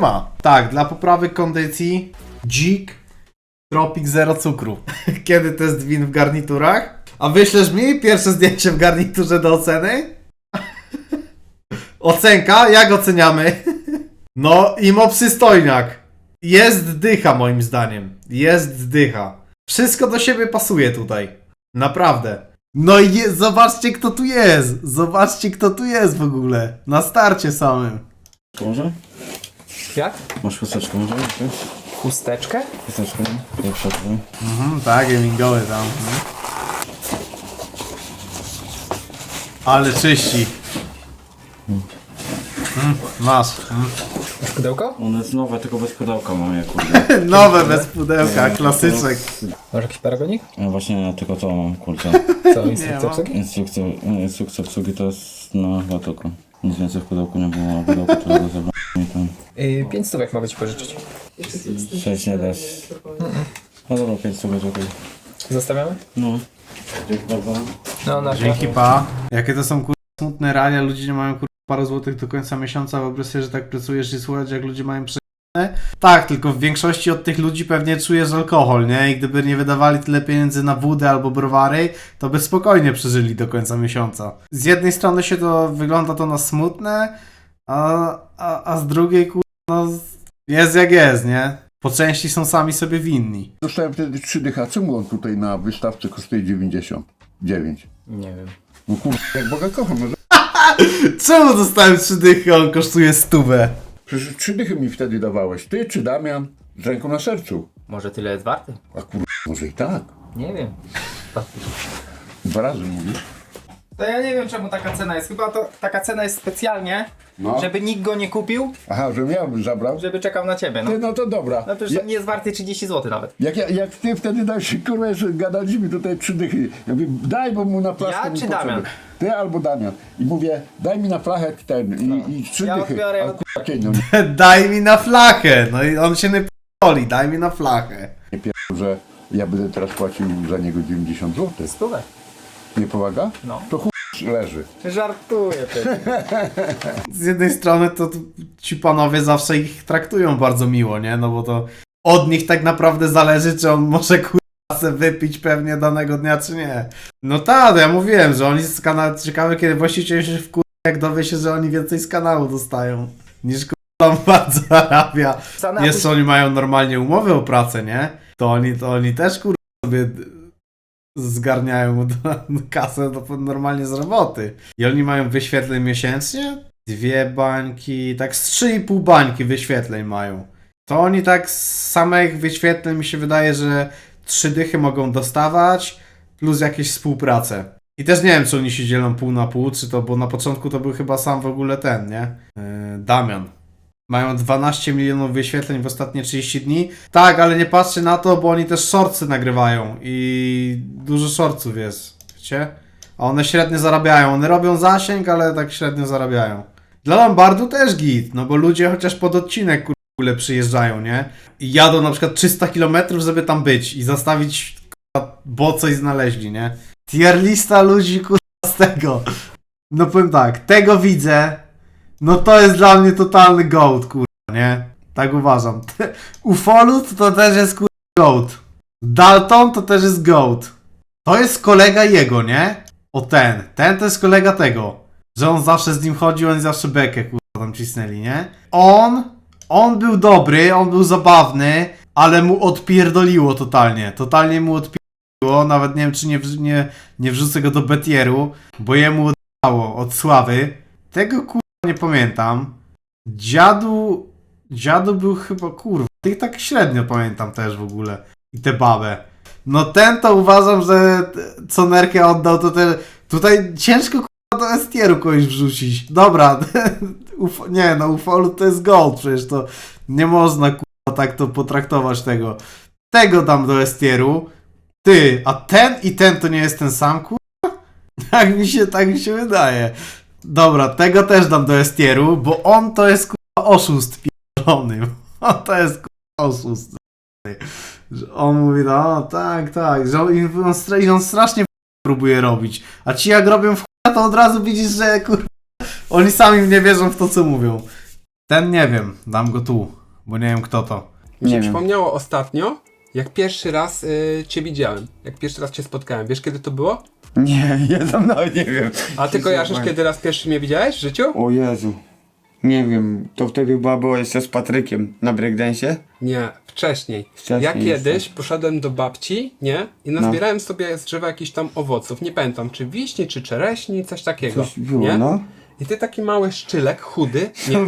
ma. Tak, dla poprawy kondycji dzik Tropic Zero cukru. Kiedy test win w garniturach? A wyślesz mi pierwsze zdjęcie w garniturze do oceny? Ocenka? Jak oceniamy? No, imo przystojniak. Jest dycha moim zdaniem. Jest dycha. Wszystko do siebie pasuje tutaj. Naprawdę. No i zobaczcie kto tu jest. Zobaczcie kto tu jest w ogóle. Na starcie samym. Może? Jak? Masz chusteczkę może? Chusteczkę? Chusteczkę? Nie przepraszam. Mhm, tak, gamingowy tam. Mhm. Ale czyści. Mm, masz. Mm. Masz pudełko? One jest nowe, tylko bez pudełka mam je, kurde. Nowe bez pudełka, klasyczek. Masz jakiś paragonik? No właśnie, tylko to mam, kurde. Co, instrukcja mam. obsługi? Instrukcja, instrukcja obsługi to jest na chyba tylko. Nic więcej w pudełku nie było, a pudełku to zabrałem i tam. Yy, pięć stówek mogę ci pożyczyć. Sześć nie dasz. No dobra, pięć sobie okej. Zostawiamy? No. Dziękuję bardzo. No, na Dzięki pa. Jakie to są kur... smutne realia, ludzie nie mają kur... paru złotych do końca miesiąca, wyobraź sobie, że tak pracujesz i słuchać jak ludzie mają prze... Tak, tylko w większości od tych ludzi pewnie czujesz alkohol, nie? I gdyby nie wydawali tyle pieniędzy na wódę albo browary, to by spokojnie przeżyli do końca miesiąca. Z jednej strony się to wygląda to na smutne, a, a, a z drugiej kur... no jest jak jest, nie? Po części są sami sobie winni. Dostałem wtedy 3 dycha. Czemu on tutaj na wystawce kosztuje 99? Nie wiem. No kurde, jak Boga kocham. No, Czemu dostałem trzy dychy, a on kosztuje stówę? Przecież 3 dychy mi wtedy dawałeś. Ty czy Damian? Z ręką na sercu. Może tyle jest warty? A kurde, może i tak. Nie wiem. Dwa razy mówisz. To ja nie wiem czemu taka cena jest. Chyba to taka cena jest specjalnie, No. żeby nikt go nie kupił, Aha, że ja bym zabrał. żeby czekał na ciebie. No, Ty, no to dobra. no przecież Ja, to nie jest warty 30 zł nawet. jak, ja- jak ty wtedy dałeś, kurwa, jeszcze gadaliśmy tutaj trzy dychy. Ja mówię, daj, bo mu na flaszkę Ja mi czy potrzebny. Damian? Ty albo Damian. I mówię, daj mi na flachę ten i, i trzy Ja dychy. odbiorę A od- kurwa, no Daj mi na flachę. No i on się nie p***oli, daj mi na flachę. nie pierdol, że ja będę teraz płacił za niego 90 zł. Stówę. Nie pomaga? No. To chuj leży. Żartuję przecież. Z jednej strony to ci panowie zawsze ich traktują bardzo miło, nie? No bo to od nich tak naprawdę zależy, czy on może kurwa wypić pewnie danego dnia, czy nie. No tak, ja mówiłem, że oni z kanału, ciekawe kiedy właściciel się wkur... jak dowie się, że oni więcej z kanału dostają, niż kurwa bardzo zarabia. Cena Jeszcze oni mają normalnie umowy o pracę, nie? To oni, to oni też kurwa sobie zgarniają d- kasę do, normalnie z roboty. I oni mają wyświetleń miesięcznie? Dwie bańki, tak z 3,5 bańki wyświetleń mają. To oni tak z samych wyświetleń mi się wydaje, że trzy dychy mogą dostawać, plus jakieś współpracę. I też nie wiem, czy oni się dzielą pół na pół, czy to, bo na początku to był chyba sam w ogóle ten, nie? Yy, Damian. Mają 12 milionów wyświetleń w ostatnie 30 dni. Tak, ale nie patrzcie na to, bo oni też shortsy nagrywają i dużo shortsów jest, wiecie? A one średnio zarabiają. One robią zasięg, ale tak średnio zarabiają. Dla Lombardu też git, no bo ludzie chociaż pod odcinek kur- w ogóle przyjeżdżają, nie? I jadą na przykład 300 km, żeby tam być i zastawić kurwa, bo coś znaleźli, nie? Tier lista ludzi kurwa z tego. No powiem tak, tego widzę, no to jest dla mnie totalny goat, kurwa, nie? Tak uważam. Ufolut to też jest kurwa goat. Dalton to też jest goat. To jest kolega jego, nie? O ten. Ten to jest kolega tego. Że on zawsze z nim chodził, oni zawsze bekę kurwa tam cisnęli, nie? On, on był dobry, on był zabawny, ale mu odpierdoliło totalnie. Totalnie mu odpierdoliło, nawet nie wiem czy nie, nie, nie wrzucę go do Betieru, bo jemu oddało od sławy. Tego kurwa nie pamiętam. Dziadu. Dziadu był chyba kurwa. Tych tak średnio pamiętam też w ogóle. I tę babę. No ten to uważam, że co Nerkę oddał, to ten. Tutaj ciężko kurwa do Estieru kogoś wrzucić. Dobra. Uf, nie no, Ufolu to jest gold, przecież to nie można kurwa tak to potraktować tego. Tego dam do Estieru. Ty, a ten i ten to nie jest ten sam kurwa? Tak mi się, tak mi się wydaje. Dobra, tego też dam do Estieru, bo on to jest kurwa oszust pierdolony. On to jest kurwa oszust. Że on mówi, no tak, tak, że on, i on, stra- on strasznie próbuje robić. A ci jak robią w chuja, to od razu widzisz, że kurwa, oni sami nie wierzą w to, co mówią. Ten nie wiem, dam go tu, bo nie wiem kto to. Mi się Nie wiem. przypomniało ostatnio, jak pierwszy raz y, cię widziałem. Jak pierwszy raz cię spotkałem. Wiesz kiedy to było? Nie, ja tam nawet nie wiem. A ty kojarzysz, kiedy raz pierwszy mnie widziałeś w życiu? O Jezu. Nie wiem, to wtedy była było jeszcze z Patrykiem na breakdance'ie? Nie, wcześniej. Wcześniej ja kiedyś jeszcze. poszedłem do babci, nie? I nazbierałem sobie z drzewa jakichś tam owoców. Nie pamiętam, czy wiśni, czy czereśni, coś takiego. Coś było, nie? no. I ty taki mały szczylek, chudy, nie?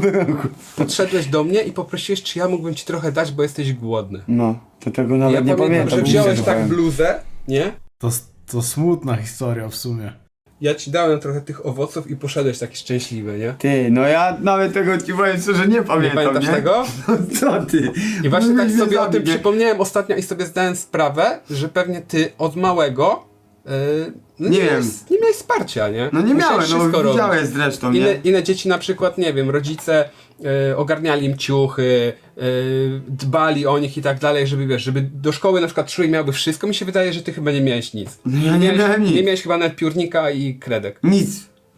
Podszedłeś do mnie i poprosiłeś, czy ja mógłbym ci trochę dać, bo jesteś głodny. No, to tego nawet ja nie pamiętam, pamiętam. że wziąłeś tak bluzę, nie? To, to smutna historia w sumie. Ja ci dałem trochę tych owoców i poszedłeś taki szczęśliwy, nie? Ty, no ja nawet tego ci powiem szczerze nie pamiętam, Nie pamiętasz nie? tego? Co ty? I właśnie No tak sobie o tym przypomniałem ostatnio i sobie zdałem sprawę, że pewnie ty od małego yy, no Nie wiem. miałeś, nie miałeś wsparcia, nie? No nie Musiałeś miałem, wszystko no robić. widziałeś zresztą, nie? Inne, inne dzieci na przykład, nie wiem, rodzice ogarniali im ciuchy, y, dbali o nich i tak dalej, żeby wiesz, żeby do szkoły na przykład szły i miały wszystko. Mi się wydaje, że ty chyba nie miałeś nic. No ja nie miałeś, miałem nic. Nie miałeś chyba nawet piórnika i kredek. Nic.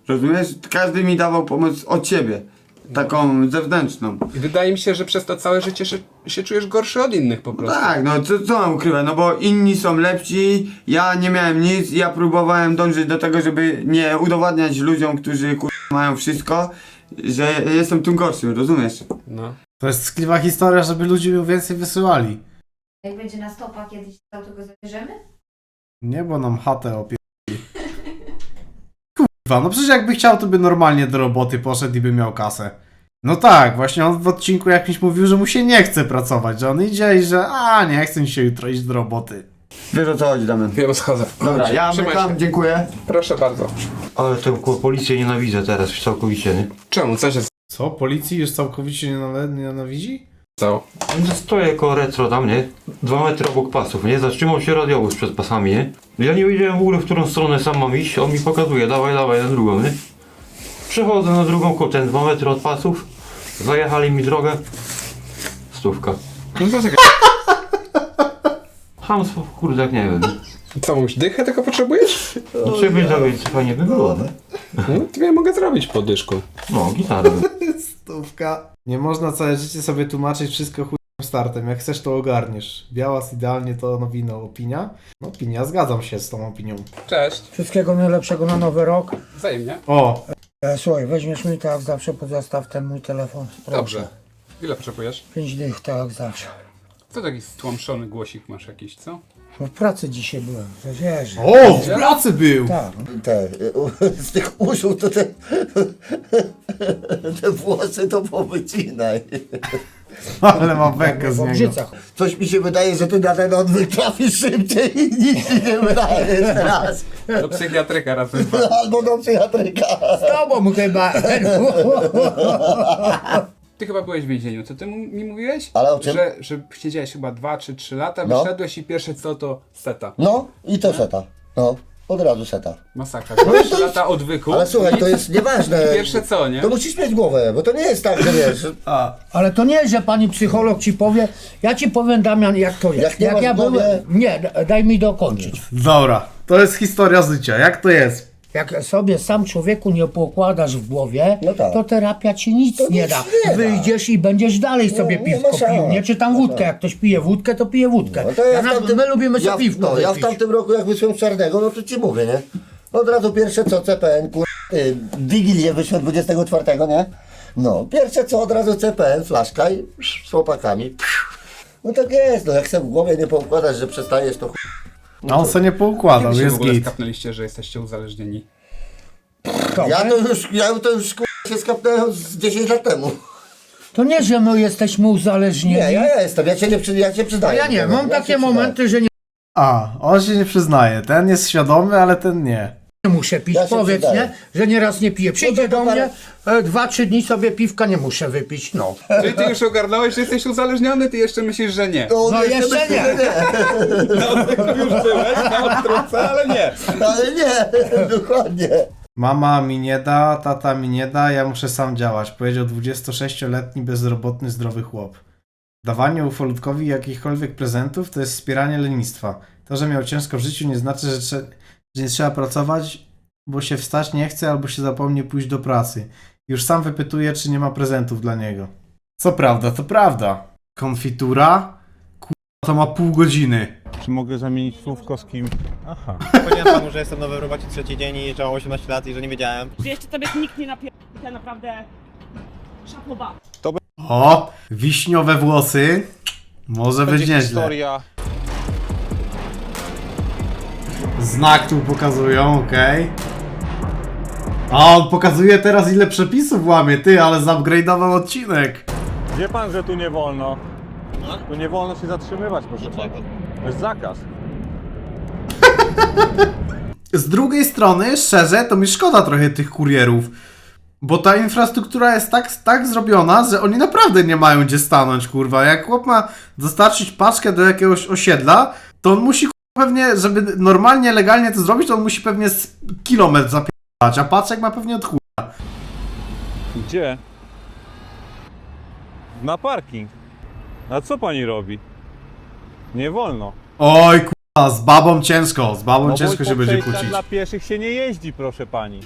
Rozumiesz? Każdy mi dawał pomoc od siebie. Taką zewnętrzną. I wydaje mi się, że przez to całe życie się, się czujesz gorszy od innych po prostu. Tak, no co, co mam ukrywać? No bo inni są lepsi, ja nie miałem nic, ja próbowałem dążyć do tego, żeby nie udowadniać ludziom, którzy kur... mają wszystko, że jestem tym gorszym, rozumiesz? No. To jest tkliwa historia, żeby ludzie ją więcej wysyłali. Jak będzie na stopa kiedyś, to tego zabierzemy? Nie, bo nam chatę opie... Kurwa, no przecież jakby chciał, to by normalnie do roboty poszedł i by miał kasę. No tak, właśnie on w odcinku jakimś mówił, że mu się nie chce pracować, że on idzie i że a nie chce mi się jutro iść do roboty. Wiesz o co chodzi, Damian? Wiem, schodzę. Dobra, ja Trzymaj mykam, się. dziękuję. Proszę bardzo. Ale tę ku- policję nienawidzę teraz całkowicie, nie? Czemu? Co się Co? Policji już całkowicie nienawi- nienawidzi? stało? No Stoję koło retro tam, nie? Dwa metry obok pasów, nie? Zatrzymał się radiowóz przed pasami, nie? Ja nie wiedziałem w ogóle, w którą stronę sam mam iść, on mi pokazuje, dawaj, dawaj, na drugą, nie? Przechodzę na drugą kotę, dwa metry od pasów, zajechali mi drogę, stówka. No to czekaj. Hamstwo, kurde, jak nie wiem. Co, mówisz, dychę tylko potrzebujesz? No ciebie za więcej fajnie by było, nie? No, to ja mogę zrobić po dyszku. No, gitarę. Stówka. Nie można całe życie sobie tłumaczyć wszystko chudym startem. Jak chcesz, to ogarniesz. Białas idealnie to nowino. Opinia? No, opinia, zgadzam się z tą opinią. Cześć. Wszystkiego najlepszego na nowy rok. Wzajemnie. O, E, słuchaj, weźmiesz mi tak jak zawsze pod zastaw ten mój telefon. Proszę. Dobrze. Ile potrzebujesz? Pięć dych, tak jak zawsze. Co taki stłamszony głosik masz jakiś, co? Bo w pracy dzisiaj byłem, że wiesz. o, w pracy był! Tak. te, z tych uszu to te, te włosy to powycinaj. Ale mam bekę z W niego. Obrzycach. Coś mi się wydaje, że ty na ten odwyk trafisz szybciej i nic ci nie wydaje teraz. Do psychiatryka razem. Albo do psychiatryka. Z tobą chyba. Ty chyba byłeś w więzieniu, co ty mi mówiłeś? Ale o czym? Że, że siedziałeś chyba 2 czy 3 lata, No. wyszedłeś i pierwsze co to seta. No i to seta. No, od razu seta. Masakra. 2-3 to- lata odwyku. Ale słuchaj, to jest nieważne. Pierwsze co, nie? To musisz mieć głowę, bo to nie jest tak, że wiesz, A, Ale to nie, że pani psycholog ci powie. Ja ci powiem, Damian, jak to jest. Jak nie masz w głowie- byłem. Nie, daj mi dokończyć. dobra. To jest historia życia. Jak to jest? Jak sobie sam człowieku nie poukładasz w głowie, No tak. to terapia ci nic To nie da. nie da. Wyjdziesz i będziesz dalej sobie nie piwko szans. pił, nie? Czy tam wódkę. Jak ktoś pije wódkę, to pije wódkę. No to ja ja tamtym- my lubimy sobie ja, piwko no, ja w tamtym roku jak wyszłem czarnego, no to ci mówię, nie? Od razu pierwsze co CPN, kur... y, Wigilię wyszłem 24, nie? No, pierwsze co od razu CPN, flaszka i z chłopakami. No tak jest, no jak sobie w głowie nie poukładasz, że przestajesz, to chuj. A on se nie poukładał, Kiedy się w jest ogóle git. skapnęliście, że jesteście uzależnieni? Ja to już, ja to już kur... się skapnąłem z 10 lat temu. To nie, że my jesteśmy uzależnieni. Nie, ja jestem, ja cię nie przy, ja cię A ja nie, tego, mam ja takie cię przyznaję. momenty, że nie A, on się nie przyznaje. Ten jest świadomy, ale ten nie. Muszę pić. Ja się Powiedz, przydaję. nie? Że nieraz nie piję. Przyjdzie No to do parę- mnie, e, dwa, trzy dni sobie piwka nie muszę wypić, no. Czyli ty już ogarnąłeś, że jesteś uzależniony, ty jeszcze myślisz, że nie. No jeszcze myślę, nie. że nie. Na odwyku już byłeś, na odtrójce, ale nie. Ale nie, dokładnie. Mama mi nie da, tata mi nie da, ja muszę sam działać, powiedział 26-letni bezrobotny zdrowy chłop. Dawanie ufolutkowi jakichkolwiek prezentów to jest wspieranie lenistwa. To, że miał ciężko w życiu nie znaczy, że, trze- że nie trzeba pracować, bo się wstać nie chce albo się zapomni pójść do pracy. Już sam wypytuje, czy nie ma prezentów dla niego. Co prawda, to prawda. Konfitura? Kurwa, to ma pół godziny. Czy mogę zamienić słówko z kim? Aha. Powiedziałem panu, że jestem nowy w robocie trzeci dzień i że mam 18 lat i że nie wiedziałem. że jeszcze tobie nikt nie napierdolę, naprawdę szapoba. O, wiśniowe włosy. Może być nieźle. Znak tu pokazują, okej. A on pokazuje teraz ile przepisów łamie, ty, ale zupgrade'ował odcinek. Wie pan, że tu nie wolno? Tu nie wolno się zatrzymywać, proszę pana. To jest zakaz. Z drugiej strony, szczerze, to mi szkoda trochę tych kurierów. Bo ta infrastruktura jest tak, tak zrobiona, że oni naprawdę nie mają gdzie stanąć, kurwa. Jak chłop ma dostarczyć paczkę do jakiegoś osiedla, to on musi pewnie, żeby normalnie, legalnie to zrobić, to on musi pewnie z kilometr zapierdać, a paczek ma pewnie od chuj. Gdzie? Na parking. A co pani robi? Nie wolno. Oj, kurwa, z babą ciężko, z babą No bo ciężko po się będzie przejściach kłócić. dla pieszych się nie jeździ, proszę pani.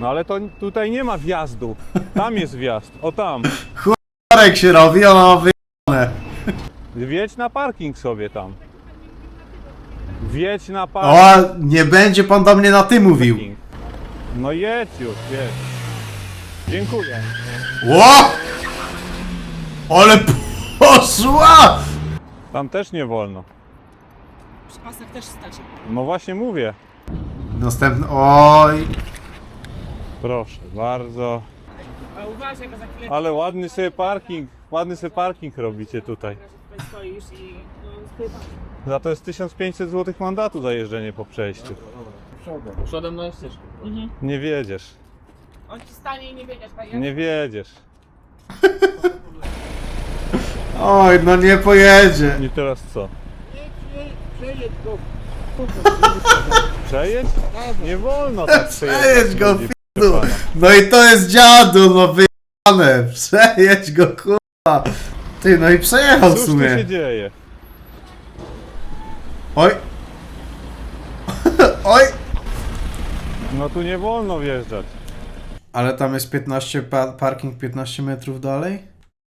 No ale to tutaj nie ma wjazdu. Tam jest wjazd. O tam. Korek się robi, ona ma wyjebane. Wjedź na parking sobie tam. Wjedź na parking. O, nie będzie pan do mnie na ty mówił. No jedź już, jedź. Dziękuję. Ło! Ale poszła! Tam też nie wolno. Przy pasach też stać. No właśnie mówię. Następny, oj. Proszę bardzo. A uważaj, bo za chwilę Ale ładny sobie parking, ładny sobie parking robicie tutaj. i. Za to jest 1500 zł mandatu za jeżdżenie po przejściu. Przodem na ścieżkę. Nie wiedziesz, On ci stanie i nie wiedziesz, tak jak? nie wiedziesz. Oj, no nie pojedzie. I teraz co? Przejedź? Nie wolno tak przejeżdżać. Przejedź go, ludzi, pana. No i to jest dziadu, no wyjebane. Przejedź go, kurwa. Ty, no i przejechał w Cóż tu sumie. się dzieje? Oj. Oj. No tu nie wolno wjeżdżać. Ale tam jest 15, pa parking 15 metrów dalej?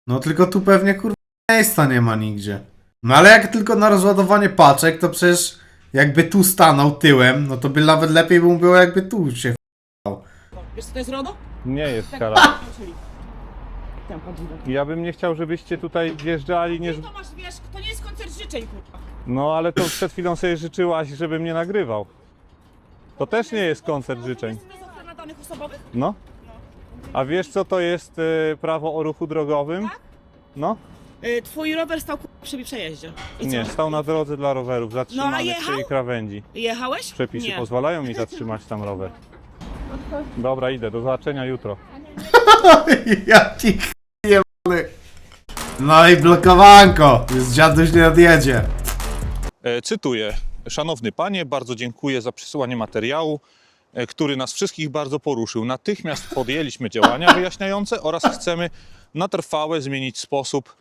No tylko tu pewnie kurwa miejsca nie ma nigdzie. No ale jak tylko na rozładowanie paczek, to przecież jakby tu stanął tyłem, no to by nawet lepiej by mu było jakby tu się Wiesz co to jest RODO? Nie jest Tak, kara. chodzimy. Ja bym nie chciał, żebyście tutaj wjeżdżali, nie... Ty to masz, wiesz, to nie jest koncert życzeń, kurwa. No ale to przed chwilą sobie życzyłaś, żebym nie nagrywał. To też nie jest koncert życzeń. To jest ochrona danych osobowych? No. A wiesz co to jest e, prawo o ruchu drogowym? No? Y, twój rower stał przy przejeździe. I Nie, stał na drodze dla rowerów, zatrzymany No, a przy jej krawędzi. Jechałeś? Przepisy nie. pozwalają mi zatrzymać tam rower. Dobra, idę, do zobaczenia jutro. Jaki jebany. No i blokowanko. Już dziaduś nie odjedzie. E, Cytuję. Szanowny panie, bardzo dziękuję za przesyłanie materiału, e, który nas wszystkich bardzo poruszył. Natychmiast podjęliśmy działania wyjaśniające oraz chcemy na trwałe zmienić sposób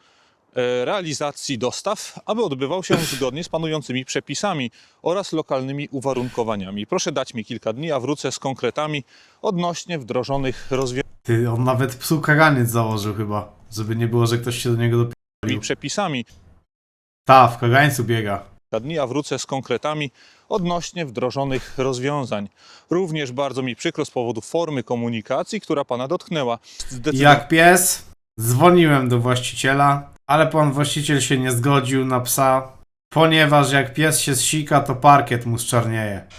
e, realizacji dostaw, aby odbywał się zgodnie z panującymi przepisami oraz lokalnymi uwarunkowaniami. Proszę dać mi kilka dni, a wrócę z konkretami odnośnie wdrożonych rozwiązań Ty, on nawet psu kaganiec założył chyba. Żeby nie było, że ktoś się do niego i dopiero. przepisami. Ta, w kagańcu biega. Dni, a wrócę z konkretami odnośnie wdrożonych rozwiązań. Również bardzo mi przykro z powodu formy komunikacji, która pana dotknęła. Jak pies, dzwoniłem do właściciela, ale pan właściciel się nie zgodził na psa, ponieważ jak pies się zsika, to parkiet mu zczarnieje.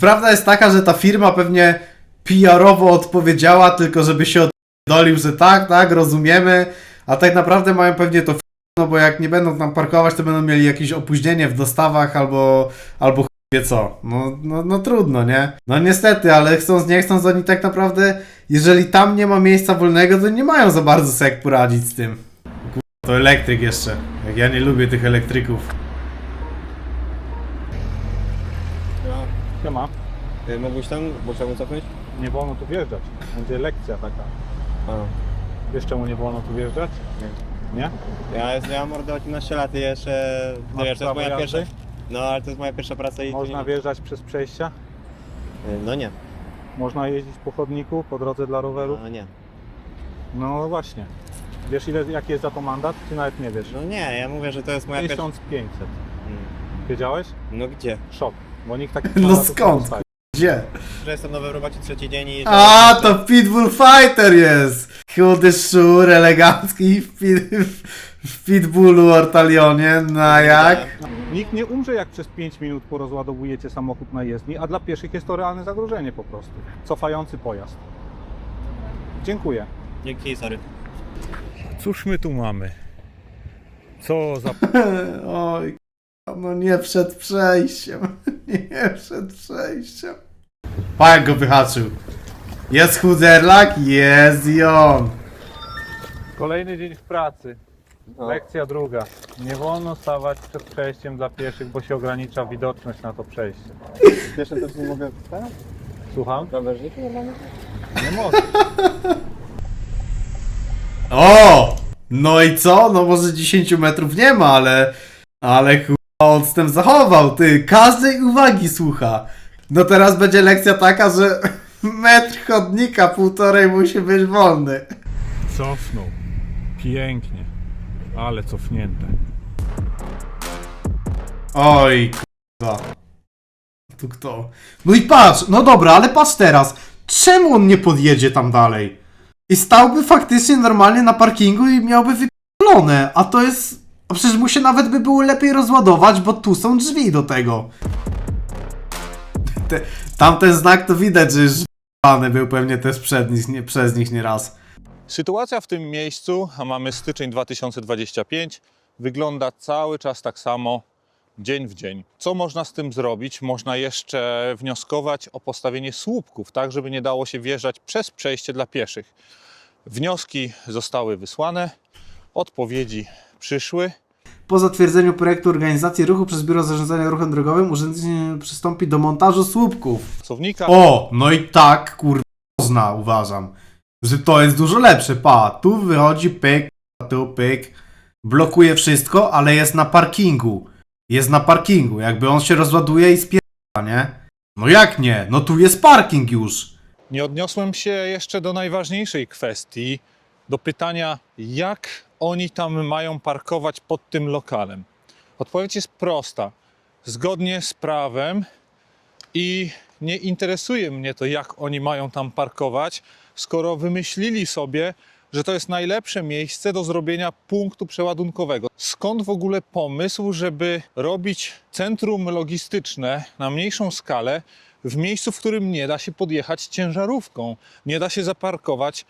Prawda jest taka, że ta firma pewnie PR-owo odpowiedziała, tylko żeby się oddolił, że tak, tak, rozumiemy, a tak naprawdę mają pewnie to f- no bo jak nie będą tam parkować, to będą mieli jakieś opóźnienie w dostawach albo, albo wie co. No, no, no trudno, nie? No niestety, ale chcąc nie chcąc, oni tak naprawdę, jeżeli tam nie ma miejsca wolnego, to nie mają za bardzo sobie jak poradzić z tym. Kur- To elektryk jeszcze. Jak ja nie lubię tych elektryków. Siema. Ty mógłbyś tam, bo trzeba cofnąć? Nie wolno tu wjeżdżać. Będzie lekcja taka. Wiesz czemu nie wolno tu wjeżdżać? Nie. Nie? Ja, jest, ja mam mordę 18 lat i jeszcze, nie wiesz, to jest prawo moja jazdy? pierwsza... No ale to jest moja pierwsza praca i... Można wjeżdżać przez przejścia? No nie. Można jeździć po chodniku, po drodze dla rowerów? No nie. No właśnie. Wiesz ile, jaki jest za to mandat? Czy nawet nie wiesz? No nie, ja mówię, że to jest moja pierwsza... 1500. Mm. Wiedziałeś? No gdzie? Szok. Bo nikt takich No mandatów nie skąd? dostaje. Gdzie? Że jestem nowy w robocie trzeci dzień i... A, to Pitbull Fighter jest! Chudy szczur, elegancki w, pit, w Pitbullu Ortalionie, na jak? Nikt nie umrze jak przez 5 minut porozładowujecie samochód na jezdni, a dla pieszych jest to realne zagrożenie po prostu. Cofający pojazd. Dziękuję. Dzięki, sorry. Cóż my tu mamy? Co za Oj, no nie przed przejściem. Nie przed przejściem. Pa jak go wyhaczył. Jest chuderlak? Jest i on. Kolejny dzień w pracy. Lekcja druga. Nie wolno stawać przed przejściem dla pieszych, bo się ogranicza widoczność na to przejście. Pierwsze też nie mogę wstać? Słucham? Rowerzyki normalnie? Nie mogę. O! No i co? No może 10 metrów nie ma, ale... Ale chyba odstęp zachował, ty. Każdej uwagi słucha. No teraz będzie lekcja taka, że metr chodnika, półtorej musi być wolny. Cofnął. Pięknie. Ale cofnięte. Oj, kurwa. Tu kto? No i patrz, no dobra, ale patrz teraz. Czemu on nie podjedzie tam dalej? I stałby faktycznie normalnie na parkingu i miałby wypalone, a to jest... A przecież mu się nawet by było lepiej rozładować, bo tu są drzwi do tego. Te, tamten znak to widać, że już był pewnie też przed nich, nie, przez nich nieraz. Sytuacja w tym miejscu, a mamy styczeń 2025, wygląda cały czas tak samo, dzień w dzień. Co można z tym zrobić? Można jeszcze wnioskować o postawienie słupków, tak żeby nie dało się wjeżdżać przez przejście dla pieszych. Wnioski zostały wysłane, odpowiedzi przyszły. Po zatwierdzeniu projektu organizacji ruchu przez Biuro Zarządzania Ruchem Drogowym urzędnik przystąpi do montażu słupków. Słownika O, no i tak, kurwa, zna, uważam. Że to jest dużo lepsze. Pa, tu wychodzi pyk, tu pyk, blokuje wszystko, ale jest na parkingu. Jest na parkingu, jakby on się rozładuje i spiera, nie? No jak nie? No tu jest parking już. Nie odniosłem się jeszcze do najważniejszej kwestii, do pytania, jak oni tam mają parkować pod tym lokalem. Odpowiedź jest prosta. Zgodnie z prawem i nie interesuje mnie to, jak oni mają tam parkować, skoro wymyślili sobie, że to jest najlepsze miejsce do zrobienia punktu przeładunkowego. Skąd w ogóle pomysł, żeby robić centrum logistyczne na mniejszą skalę w miejscu, w którym nie da się podjechać ciężarówką, nie da się zaparkować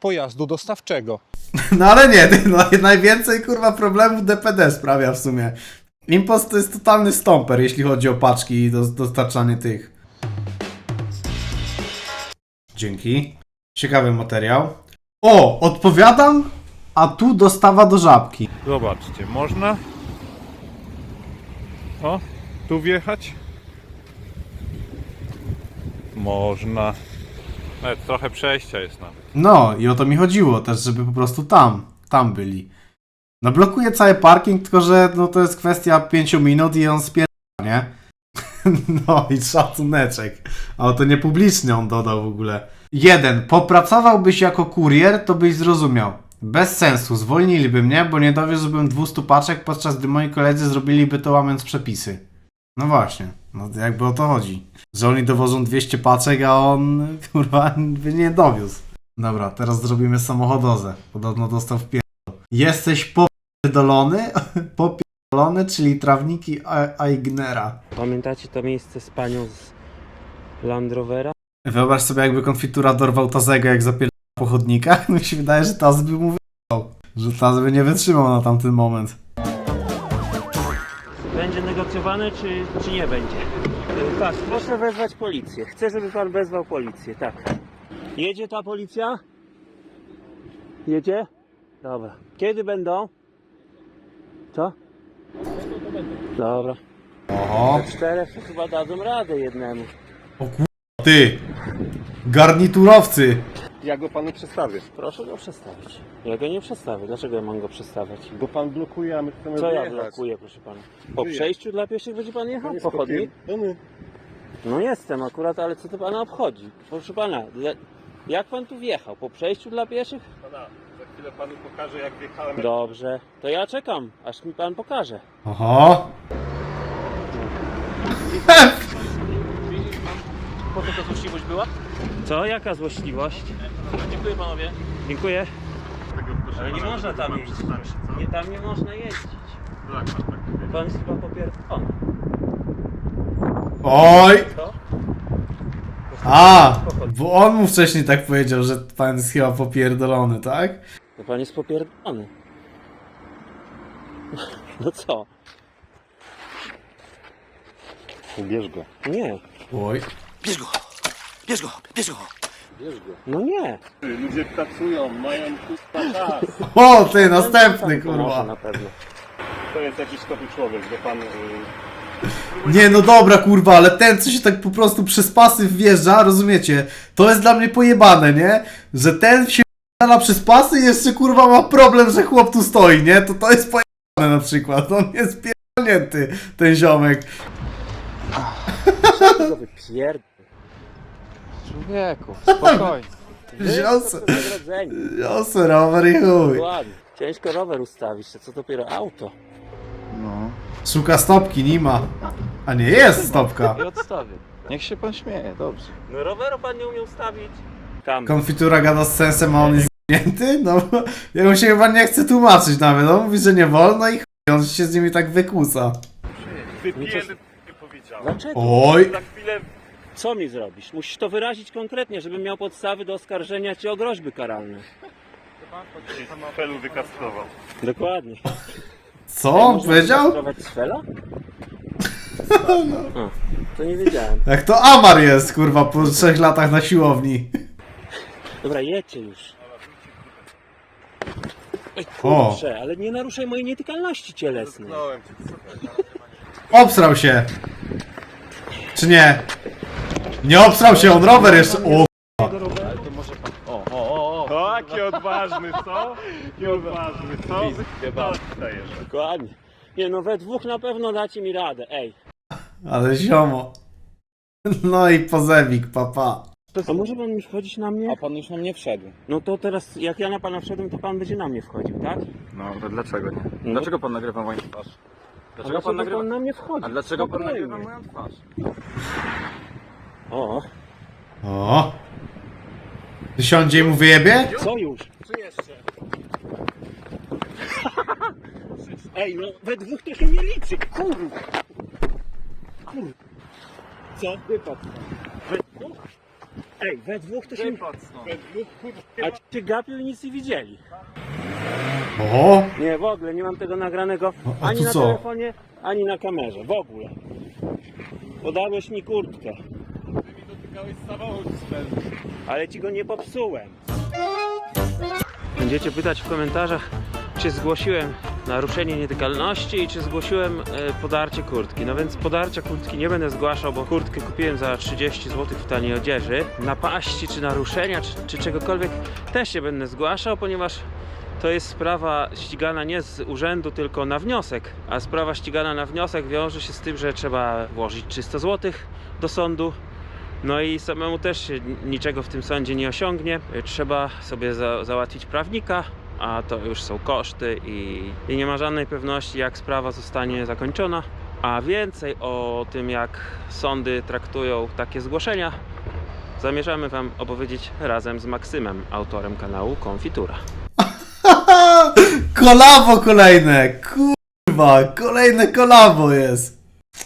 pojazdu dostawczego. No ale nie, no, najwięcej kurwa problemów DPD sprawia w sumie. Impost to jest totalny stomper, jeśli chodzi o paczki i do, dostarczanie tych. Dzięki. Ciekawy materiał. O, odpowiadam, a tu dostawa do żabki. Zobaczcie, można o, tu wjechać? Można. Nawet trochę przejścia jest nawet. No i o to mi chodziło też, żeby po prostu tam, tam byli. No blokuje cały parking, tylko że no to jest kwestia 5 minut i on spiera, nie? No i szacuneczek. Ale to nie publicznie on dodał w ogóle. Jeden. Popracowałbyś jako kurier, to byś zrozumiał. Bez sensu. Zwolniliby mnie, bo nie dowiózłbym 200 paczek, podczas gdy moi koledzy zrobiliby to łamiąc przepisy. No właśnie. No jakby o to chodzi. Że oni dowożą 200 paczek, a on kurwa nie dowiózł. Dobra, teraz zrobimy samochodozę. Podobno dostał w pier... Jesteś popierdolony? Popierdolony, czyli trawniki A- Aignera. Pamiętacie to miejsce z panią z Land Rovera? Wyobraź sobie, jakby konfitura dorwał Tazego, jak zapierdala po chodnikach. Mi się wydaje, że Taz by mu wyjechał. Że Taz by nie wytrzymał na tamten moment. Będzie negocjowane, czy, czy nie będzie? Tak, proszę wezwać policję. Chcę, żeby pan wezwał policję, tak. Jedzie ta policja? Jedzie? Dobra. Kiedy będą? Co? Dobra. Oho. Czterech to chyba dadzą radę jednemu. O kur... Ty! Garniturowcy! Ja go panu przedstawię. Proszę go przestawić. Ja go nie przestawię. Dlaczego ja mam go przestawiać? Bo pan blokuje, a my chcemy Co ja wyjechać. blokuję, proszę pana? Po przejściu dla pieszych będzie pan jechał? Po chodnik? popierdolony. No jestem akurat, ale co to pana obchodzi? Proszę pana, dla- jak pan tu wjechał? Po przejściu dla pieszych? Pana, za chwilę panu pokażę jak wjechałem. Dobrze, to ja czekam, aż mi pan pokaże. Oho. Po co ta złośliwość była? Co? Jaka złośliwość? Dziękuję panowie. Dziękuję. Ale nie można tam jeździć. Nie, tam nie można jeździć. Pan jest chyba popierdolony. Oj! Co? A! Bo on mu wcześniej tak powiedział, że pan jest chyba popierdolony, tak? To pan jest popierdolony. No co? Ubierz go. Nie. Oj. Bierz go! Bierz go! No nie. Ludzie pracują, mają kurwa czas. O, ty, następny, Pan kurwa. Na pewno. To jest jakiś kopy człowiek, że pan... y, Nie, no dobra, kurwa, ale ten, co się tak po prostu przez pasy wjeżdża, rozumiecie? To jest dla mnie pojebane, nie? Że ten się na przez pasy i jeszcze, kurwa, ma problem, że chłop tu stoi, nie? To to jest pojebane na przykład. On jest pierdolnięty, ten ziomek. Wypierd... Człowieku, spokojnie. Wziął se rower i chuj. Ciężko rower ustawić, to co dopiero auto. Szuka stopki, nie ma. A nie, jest stopka. I odstawię. Niech się pan śmieje, dobrze. No roweru pan nie umie ustawić. Tam. Konfitura gada z sensem, a on jest zgięty? No, bo jemu się chyba nie chce tłumaczyć nawet. On mówi, że nie wolno i chuj, on się z nimi tak wykłóca. Wypijemy, powiedziałem. Dlaczego? Oj. Za chwilę Co mi zrobisz? Musisz to wyrazić konkretnie, żebym miał podstawy do oskarżenia cię o groźby karalne. w apelu wykastrował. Dokładnie. Co on powiedział? Prowadź Sfela? O, to nie wiedziałem. Jak to Amar jest, kurwa, po trzech latach na siłowni. Dobra, jedźcie już. Ej, O. kurczę, ale nie naruszaj mojej nietykalności cielesnej. Obsrał się. Czy nie? Nie obsrał się, on rower jeszcze. O, O, jaki odważny, co? Jaki odważny, co? Dajesz. Dokładnie. Nie no, we dwóch na pewno dacie mi radę, ej. ale ziomo. No i pozewik, papa. A może pan mi wchodzić na mnie? A pan już na mnie wszedł. No to teraz, jak ja na pana wszedłem, to pan będzie na mnie wchodził, tak? No, to dlaczego nie? No. Dlaczego pan nagrywa moją twarz? A Dlaczego pan nagrywa... na mnie wchodzi? A dlaczego pan Spokojnie. nagrywa moją twarz? O, O. Ty siądzie i mu wyjebie? co już? Ej, no we dwóch to się nie liczy, kur... Kur... Co? Wypad. We dwóch? Ej, we dwóch to się... We dwóch, kurwa, A ci się gapią i nic nie widzieli. O. Nie, w ogóle nie mam tego nagranego A- a ani tu na co? telefonie, ani na kamerze, w ogóle. Podałeś mi kurtkę, samochód ale ci go nie popsułem. Będziecie pytać w komentarzach, czy zgłosiłem naruszenie nietykalności i czy zgłosiłem e, podarcie kurtki. No więc podarcia kurtki nie będę zgłaszał, bo kurtkę kupiłem za 30 zł w taniej odzieży. Napaści czy naruszenia, czy, czy czegokolwiek też nie będę zgłaszał, ponieważ to jest sprawa ścigana nie z urzędu, tylko na wniosek. A sprawa ścigana na wniosek wiąże się z tym, że trzeba włożyć 300 zł do sądu. No i samemu też niczego w tym sądzie nie osiągnie. Trzeba sobie za, załatwić prawnika, a to już są koszty i, i nie ma żadnej pewności, jak sprawa zostanie zakończona. A więcej o tym, jak sądy traktują takie zgłoszenia, zamierzamy Wam opowiedzieć razem z Maksymem, autorem kanału Konfitura. Kolabo kolejne! Kurwa, kolejne kolabo jest.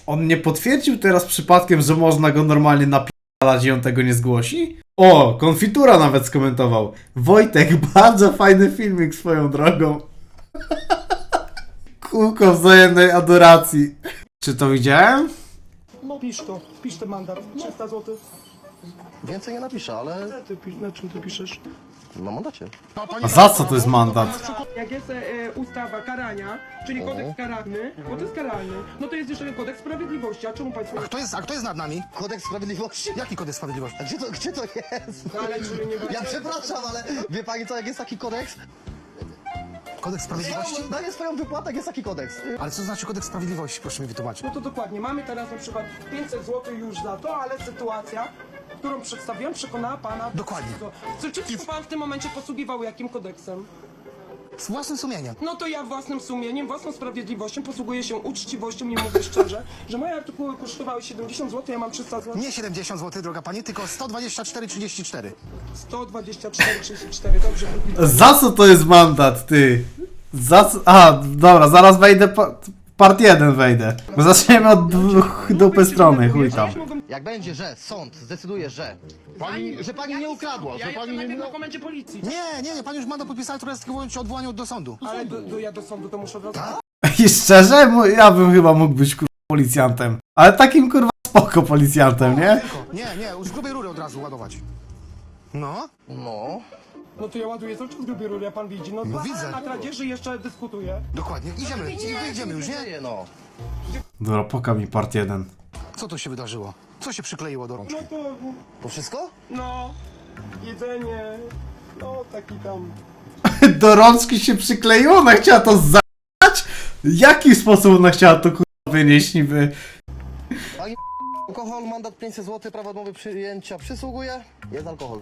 On nie potwierdził teraz przypadkiem, że można go normalnie napisać i on tego nie zgłosi? O, konfitura nawet skomentował. Wojtek, bardzo fajny filmik swoją drogą. Kółko wzajemnej adoracji. Czy to widziałem? No pisz to, pisz ten mandat. 300 zł. Więcej nie napiszę, ale Ty na czym ty piszesz? Na mandacie. A za co to jest mandat? Jak jest e, ustawa karania, czyli kodeks karalny, bo to jest karalny, no to jest jeszcze kodeks sprawiedliwości, a czemu państwo... Kto jest, a kto jest nad nami? Kodeks Sprawiedliwości? Jaki kodeks sprawiedliwości? A gdzie to, gdzie to jest? Ale żeby nie Ja przepraszam, ale wie pani co, jak jest taki kodeks? Kodeks sprawiedliwości? Daję swoją wypłatę, jak jest taki kodeks. Ale co znaczy kodeks sprawiedliwości? Proszę mi wytłumaczyć. No to dokładnie, mamy teraz na przykład 500 zł już za to, ale sytuacja, którą przedstawiłem, przekonała pana... Dokładnie. Co, czy, pan w tym momencie posługiwał jakim kodeksem? Z własnym sumieniem. No to ja własnym sumieniem, własną sprawiedliwością posługuję się uczciwością i mówię szczerze, że moje artykuły kosztowały 70 zł, ja mam 300 zł. Nie 70 zł, droga pani, tylko 124,34. 124,34, dobrze. Za co to jest mandat, ty? Za co? A, dobra, zaraz wejdę, pa, part 1 wejdę. Bo zaczniemy od dwóch dupy strony, chuj tam. Jak będzie, że sąd zdecyduje, że pani, że pani nie ukradła, Ja że jestem pani najpierw nie... na komendzie policji. Nie, nie, nie, pan już mandat podpisał, jest tylko wyłącznie odwołaniu do sądu. Ale do, do, ja do sądu to muszę wracać. I szczerze, Mo- ja bym chyba mógł być kurwa policjantem. Ale takim kurwa spoko policjantem, nie? Tylko, nie, nie, z grubej rury od razu ładować. No, No, No to ja ładuję cały czas grubie rury, a pan widzi. No, No to widzę. na kradzieży jeszcze dyskutuję. dokładnie. Idziemy, wyjdziemy już, nie? nie no. Dobra, poka mi part 1. Co to się wydarzyło? Co się przykleiło do rączki? No to, To wszystko? no, jedzenie, no taki tam. Do rączki się przykleiło, ona chciała to za***ać? W jaki sposób ona chciała to kurwa wynieść niby? Alkohol, mandat 500 zł, prawo odmowy przyjęcia przysługuje. Jest alkohol.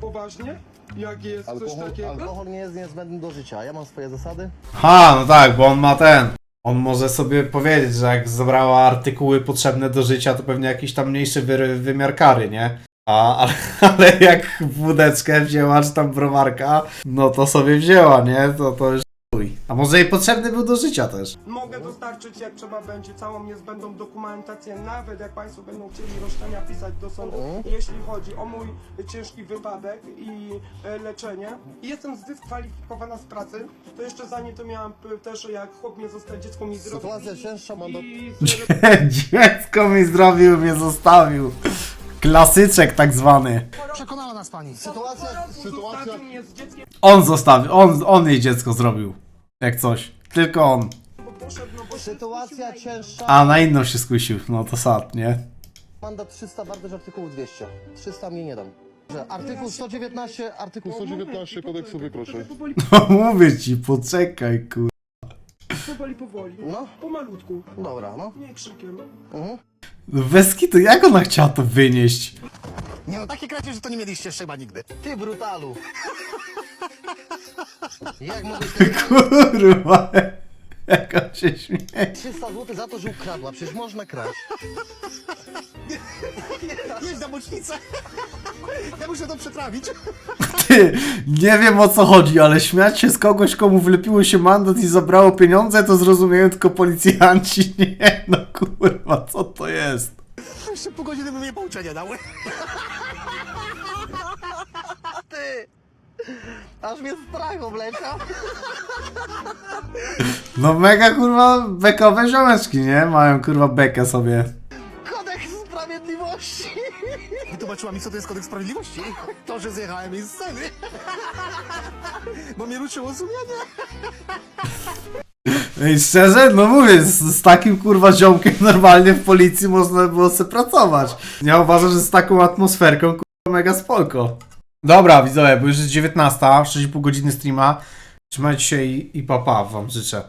Poważnie? Jak jest coś Alkohol, takiego? alkohol nie jest niezbędny do życia. Ja mam swoje zasady. Ha, no tak, bo on ma ten. On może sobie powiedzieć, że jak zebrała artykuły potrzebne do życia, to pewnie jakiś tam mniejszy wy wymiar kary, nie? A, ale, ale jak wódeczkę wzięła, czy tam browarka, no to sobie wzięła, nie? To, to już chuj. A może jej potrzebny był do życia też. Mogę dostarczyć, jak trzeba będzie, całą niezbędną dokumentację, nawet jak Państwo będą chcieli roszczenia pisać do sądu, jeśli chodzi o mój ciężki wypadek i e, leczenie. I jestem zdyskwalifikowana z pracy. To jeszcze zanim to miałam p- też, jak chłop mnie został, dziecko mi zrobił. Sytuacja cięższa, mandat... I Dziecko mi zdrowił, mnie zostawił. Klasyczek tak zwany. Przekonała nas pani. Sytuacja, sytuacja... On zostawił, on, on jej dziecko zrobił. Jak coś. Tylko on. no Sytuacja cięższa. A na inną się skusił. No to sad, nie? Mandat 300, wartość artykułu 200. 300 mnie nie dam. Artykuł 119, artykuł 119 kodeksu wykroczeń. powoli, Mówię ci, poczekaj, kur... powoli, powoli. No. Pomalutku. Dobra, no. Nie krzykiem. Mhm. Weski to jak ona chciała to wynieść? Nie no, takie kracie, że to nie mieliście chyba nigdy. Ty brutalu. Jak mogłeś... Kurwa. Jak on się śmieje. 300 zł za to, że ukradła, przecież można kraść. Jedź na bocznicę. Ja muszę to przetrawić. Ty, nie wiem o co chodzi, ale śmiać się z kogoś, komu wlepiło się mandat i zabrało pieniądze, to zrozumieją tylko policjanci. Nie, no kurwa, co to jest? Jeszcze pół godziny by mnie pouczenie dały. Ty! Aż mnie strach obleciał. No mega kurwa bekowe ziomeczki, nie? Mają kurwa bekę sobie. Kodeks Sprawiedliwości. Wytłumaczyła mi, co to jest kodeks sprawiedliwości. To, że zjechałem jej z sceny. Bo mnie ruszyło sumienie. Ej, szczerze, no mówię, z, z takim kurwa ziomkiem normalnie w policji można było sobie pracować. Ja uważam, że z taką atmosferką kurwa mega spoko. Dobra, widzowie, bo już jest 19, 6,5 godziny streama. Trzymajcie się i, i papa wam życzę.